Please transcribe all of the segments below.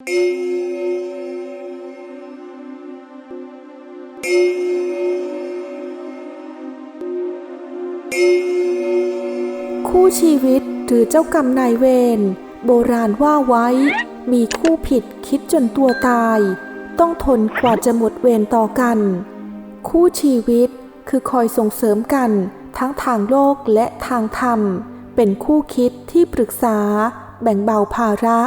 คู่ชีวิตหรือเจ้ากรรมนายเวรโบราณว่าไว้ มีคู่ผิดคิดจนตัวตาย ต้องทนกว่าจะหมดเวรต่อกัน คู่ชีวิตคือคอยส่งเสริมกันทั้งทางโลกและทางธรรม เป็นคู่คิดที่ปรึกษา แบ่งเบาภาระ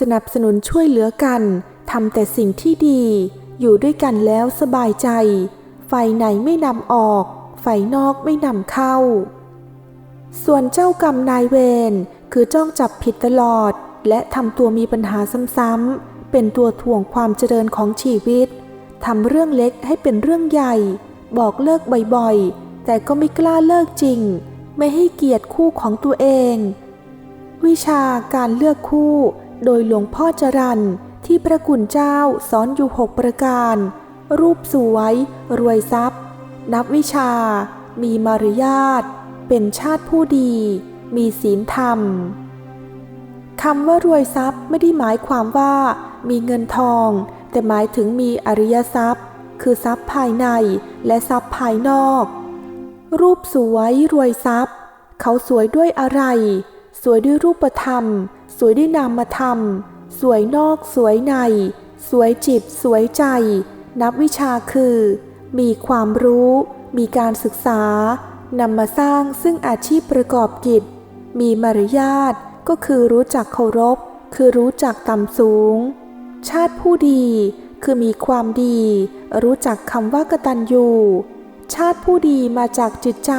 สนับสนุนช่วยเหลือกันทำแต่สิ่งที่ดี อยู่ด้วยกันแล้วสบายใจ ไฟไหนไม่นำออก ไฟนอกไม่นำเข้า ส่วนเจ้ากรรมนายเวรคือจ้องจับผิดตลอด และทำตัวมีปัญหาซ้ำๆเป็นตัวถ่วงความเจริญของชีวิตทำเรื่องเล็กให้เป็นเรื่องใหญ่ บอกเลิกบ่อยๆ แต่ก็ไม่กล้าเลิกจริง ไม่ให้เกียรติคู่ของตัวเอง วิชาการเลือกคู่ โดยหลวงพ่อจรันที่พระกุณเจ้าสอนอยู่หกประการ รูปสวย รวยทรัพย์ นับวิชา มีมารยาท เป็นชาติผู้ดี มีศีลธรรมคำว่ารวยทรัพย์ไม่ได้หมายความว่ามีเงินทอง แต่หมายถึงมีอริยทรัพย์ คือทรัพย์ภายในและทรัพย์ภายนอก รูปสวยรวยทรัพย์ เขาสวยด้วยอะไร สวยด้วยรูปธรรม สวยด้วยนามธรรม สวยนอกสวยใน สวยจิต สวยใจ นับวิชาคือ มีความรู้ มีการศึกษานำมาสร้างซึ่งอาชีพประกอบกิจ มีมารยาทก็คือรู้จักเคารพ คือรู้จักต่ำสูง ชาติผู้ดีคือมีความดี รู้จักคำว่ากตัญญูชาติผู้ดีมาจากจิตใจ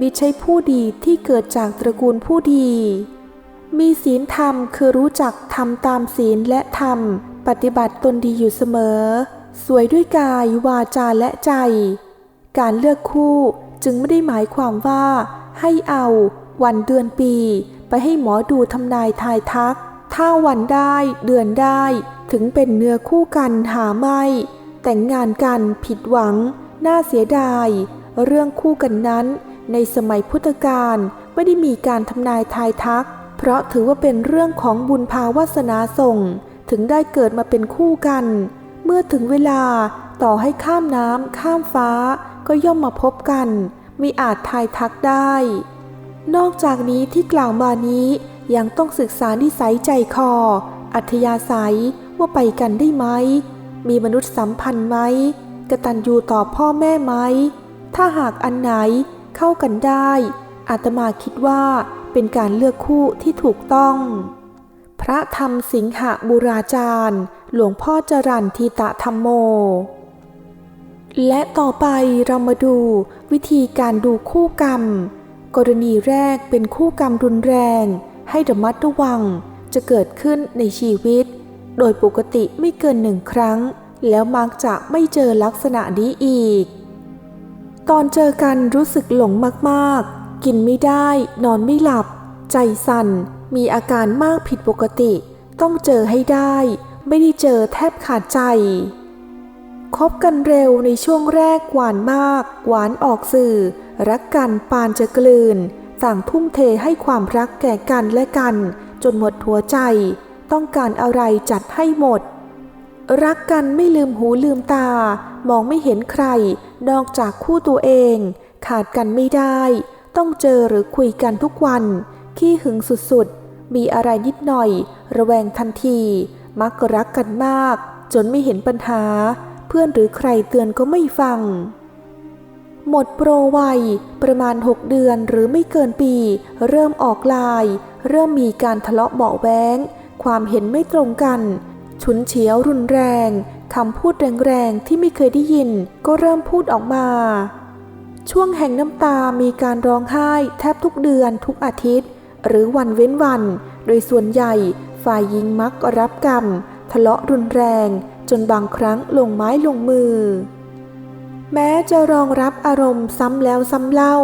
มิใช่ผู้ดีที่เกิดจากตระกูลผู้ดี มีศีลธรรมคือรู้จักทำตามศีลและธรรม ปฏิบัติตนดีอยู่เสมอ สวยด้วยกายวาจาและใจ การเลือกคู่จึงไม่ได้หมายความว่า ให้เอาวันเดือนปี ไปให้หมอดูทำนายทายทัก ถ้าวันได้เดือนได้ถึงเป็นเนื้อคู่กันหาไม่ แต่งงานกันผิดหวัง น่าเสียดาย เรื่องคู่กันนั้น ในสมัยพุทธกาลไม่ได้มีการทำนายทายทัก เพราะถือว่าเป็นเรื่องของบุญภาวาสนาส่ง ถึงได้เกิดมาเป็นคู่กัน เมื่อถึงเวลาต่อให้ข้ามน้ำข้ามฟ้าก็ย่อมมาพบกันมิอาจทายทักได้ นอกจากนี้ที่กล่าวมานี้ยังต้องศึกษานิสัยใจคอ อัธยาศัยว่าไปกันได้ไหม มีมนุษย์สัมพันธ์ไหมกตัญญูต่อพ่อแม่ไหม ถ้าหากอันไหนเข้ากันได้ อาตมาคิดว่า เป็นการเลือกคู่ที่ถูกต้อง พระธรรมสิงหบุราจารย์ หลวงพ่อจรันทีตะธรรมโม และต่อไปเรามาดูวิธีการดูคู่กรรม กรณีแรกเป็นคู่กรรมรุนแรง ให้ระมัดระวังจะเกิดขึ้นในชีวิต โดยปกติไม่เกินหนึ่งครั้ง แล้วมักจะไม่เจอลักษณะนี้อีก ตอนเจอกันรู้สึกหลงมากๆ กินไม่ได้ นอนไม่หลับ ใจสั่น มีอาการมากผิดปกติ ต้องเจอให้ได้ ไม่ได้เจอแทบขาดใจคบกันเร็วในช่วงแรกหวานมาก หวานออกสื่อ รักกันปานจะกลืน ต่างทุ่มเทให้ความรักแก่กันและกัน จนหมดหัวใจ ต้องการอะไรจัดให้หมด รักกันไม่ลืมหูลืมตา มองไม่เห็นใคร นอกจากคู่ตัวเอง ขาดกันไม่ได้ ต้องเจอหรือคุยกันทุกวัน ขี้หึงสุดๆ มีอะไรนิดหน่อย ระแวงทันที มักรักกันมาก จนไม่เห็นปัญหา เพื่อนหรือใครเตือนก็ไม่ฟัง หมดโปรวัย ประมาณ 6 เดือนหรือไม่เกินปี เริ่มออกลาย เริ่มมีการทะเลาะเบาแว้ง ความเห็นไม่ตรงกัน ฉุนเฉียวรุนแรงคำพูดแรงๆที่ไม่เคยได้ยิน ก็เริ่มพูดออกมา ช่วงแห่งน้ำตามีการร้องไห้แทบทุกเดือนทุกอาทิตย์ หรือวันเว้นวัน โดยส่วนใหญ่ ฝ่ายหญิงมักรับกรรม ทะเลาะรุนแรง จนบางครั้งลงไม้ลงมือ แม้จะรองรับอารมณ์ซ้ำแล้วซ้ำเล่า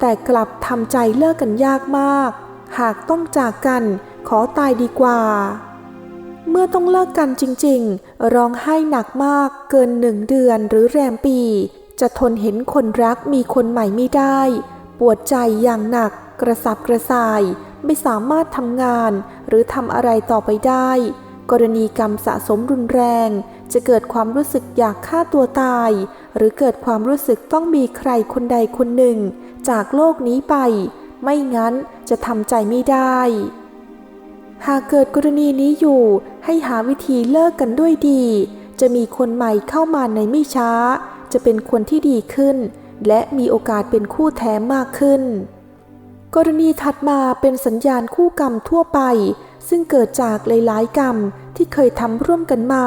แต่กลับทำใจเลิกกันยากมาก หากต้องจากกันขอตายดีกว่า เมื่อต้องเลิกกันจริงๆ ร้องไห้หนักมากเกินหนึ่งเดือนหรือแรมปี จะทนเห็นคนรักมีคนใหม่ไม่ได้ ปวดใจอย่างหนัก กระสับกระส่าย ไม่สามารถทำงาน หรือทำอะไรต่อไปได้ กรณีกรรมสะสมรุนแรง จะเกิดความรู้สึกอยากฆ่าตัวตาย หรือเกิดความรู้สึกต้องมีใครคนใดคนหนึ่ง จากโลกนี้ไป ไม่งั้นจะทำใจไม่ได้ หากเกิดกรณีนี้อยู่ ให้หาวิธีเลิกกันด้วยดี จะมีคนใหม่เข้ามาในไม่ช้า จะเป็นคนที่ดีขึ้น และมีโอกาสเป็นคู่แท้มากขึ้น กรณีถัดมาเป็นสัญญาณคู่กรรมทั่วไป ซึ่งเกิดจากหลายๆกรรมที่เคยทำร่วมกันมา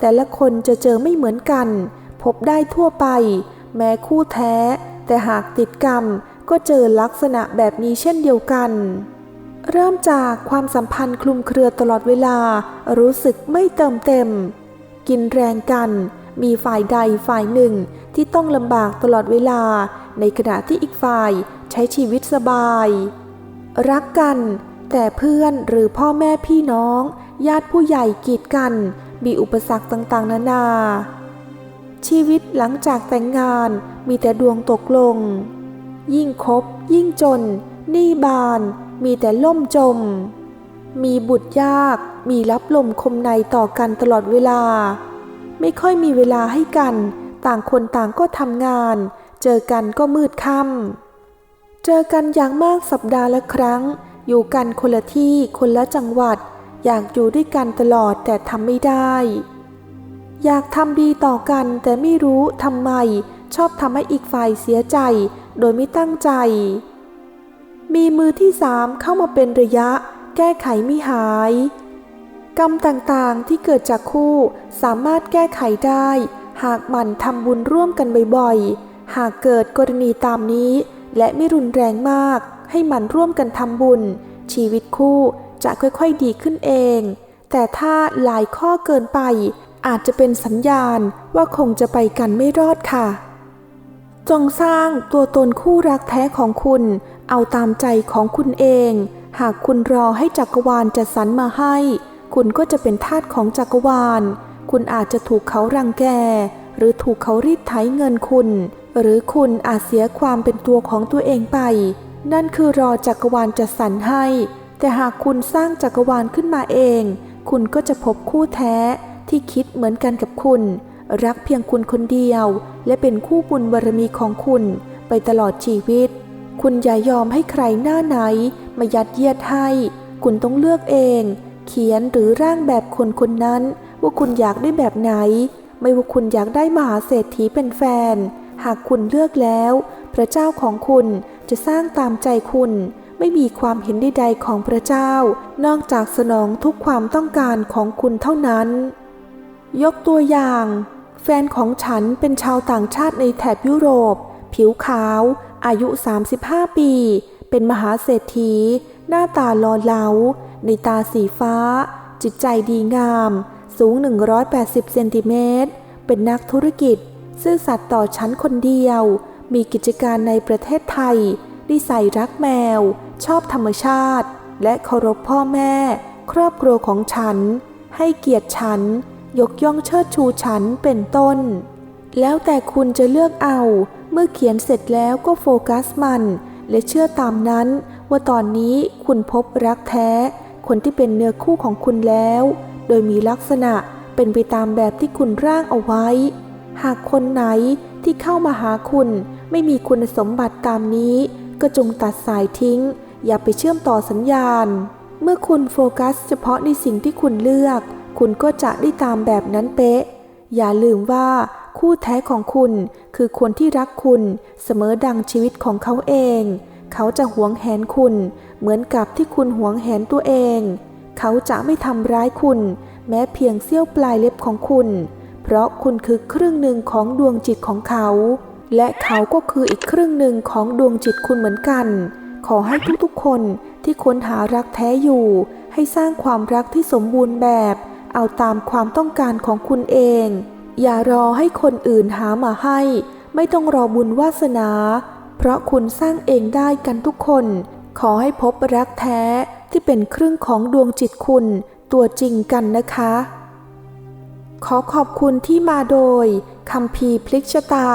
แต่ละคนจะเจอไม่เหมือนกัน พบได้ทั่วไป แม้คู่แท้ แต่หากติดกรรมก็เจอลักษณะแบบนี้เช่นเดียวกัน เริ่มจากความสัมพันธ์คลุมเครือตลอดเวลา รู้สึกไม่เติมเต็ม กินแรงกัน มีฝ่ายใดฝ่ายหนึ่งที่ต้องลำบากตลอดเวลา ในขณะที่อีกฝ่ายใช้ชีวิตสบาย รักกัน แต่เพื่อนหรือพ่อแม่พี่น้อง ญาติผู้ใหญ่กีดกัน มีอุปสรรคต่างๆ นานา ชีวิตหลังจากแต่งงานมีแต่ดวงตกลง ยิ่งคบ ยิ่งจนหนี้บาน มีแต่ล่มจม มีบุตรยาก มีรับลมคมในต่อกันตลอดเวลา ไม่ค่อยมีเวลาให้กัน ต่างคนต่างก็ทำงาน เจอกันก็มืดค่ำเจอกันอย่างมากสัปดาห์ละครั้ง อยู่กันคนละที่คนละจังหวัด อยากอยู่ด้วยกันตลอดแต่ทำไม่ได้ อยากทำดีต่อกันแต่ไม่รู้ทำไม ชอบทำให้อีกฝ่ายเสียใจ โดยไม่ตั้งใจ มีมือที่สามเข้ามาเป็นระยะ แก้ไขไม่หาย กรรมต่างๆที่เกิดจากคู่สามารถแก้ไขได้ หากหมันทำบุญร่วมกันบ่อยๆ หากเกิดกรณีตามนี้ และไม่รุนแรงมาก ให้หมันร่วมกันทำบุญ ชีวิตคู่จะค่อยๆดีขึ้นเอง แต่ถ้าหลายข้อเกินไป อาจจะเป็นสัญญาณว่าคงจะไปกันไม่รอดค่ะ จงสร้างตัวตนคู่รักแท้ของคุณ เอาตามใจของคุณเอง หากคุณรอให้จักรวาลจัดสรรมาให้ คุณก็จะเป็นทาสของจักรวาล คุณอาจจะถูกเขารังแก หรือถูกเขารีดไถเงินคุณ หรือคุณอาจเสียความเป็นตัวของตัวเองไป นั่นคือรอจักรวาลจัดสรรให้ แต่หากคุณสร้างจักรวาลขึ้นมาเอง คุณก็จะพบคู่แท้ที่คิดเหมือนกันกับคุณ รักเพียงคุณคนเดียว และเป็นคู่บุญบารมีของคุณไปตลอดชีวิต คุณอย่ายอมให้ใครหน้าไหนมายัดเยียดให้ คุณต้องเลือกเอง เขียนหรือร่างแบบคนคนนั้น ว่าคุณอยากได้แบบไหน ไม่ว่าคุณอยากได้มหาเศรษฐีเป็นแฟน หากคุณเลือกแล้ว พระเจ้าของคุณจะสร้างตามใจคุณ ไม่มีความเห็นใดๆของพระเจ้า นอกจากสนองทุกความต้องการของคุณเท่านั้น ยกตัวอย่าง แฟนของฉันเป็นชาวต่างชาติในแถบยุโรป ผิวขาว อายุ 35 ปี เป็นมหาเศรษฐี หน้าตาหล่อเหลา ในตาสีฟ้า จิตใจดีงาม สูง 180 เซนติเมตร เป็นนักธุรกิจ ซื่อสัตย์ต่อฉันคนเดียว มีกิจการในประเทศไทยนิสัยรักแมว ชอบธรรมชาติ และเคารพพ่อแม่ ครอบครัวของฉัน ให้เกียรติฉัน ยกย่องเชิดชูฉันเป็นต้น แล้วแต่คุณจะเลือกเอา เมื่อเขียนเสร็จแล้วก็โฟกัสมัน และเชื่อตามนั้นว่าตอนนี้คุณพบรักแท้ คนที่เป็นเนื้อคู่ของคุณแล้ว โดยมีลักษณะเป็นไปตามแบบที่คุณร่างเอาไว้ หากคนไหนที่เข้ามาหาคุณไม่มีคุณสมบัติตามนี้ ก็จงตัดสายทิ้ง อย่าไปเชื่อมต่อสัญญาณ เมื่อคุณโฟกัสเฉพาะในสิ่งที่คุณเลือก คุณก็จะได้ตามแบบนั้นเป๊ะ อย่าลืมว่าคู่แท้ของคุณคือคนที่รักคุณเสมอดังชีวิตของเขาเอง เขาจะหวงแหนคุณ เหมือนกับที่คุณหวงแหนตัวเอง เขาจะไม่ทำร้ายคุณ แม้เพียงเสี้ยวปลายเล็บของคุณ เพราะคุณคือครึ่งหนึ่งของดวงจิตของเขา และเขาก็คืออีกครึ่งหนึ่งของดวงจิตคุณเหมือนกัน ขอให้ทุกๆคนที่ค้นหารักแท้อยู่ ให้สร้างความรักที่สมบูรณ์แบบ เอาตามความต้องการของคุณเอง อย่ารอให้คนอื่นหามาให้ ไม่ต้องรอบุญวาสนา เพราะคุณสร้างเองได้กันทุกคน ขอให้พบรักแท้ที่เป็นครึ่งของดวงจิตคุณตัวจริงกันนะคะ ขอขอบคุณที่มาโดยคำพีพลิกชะตา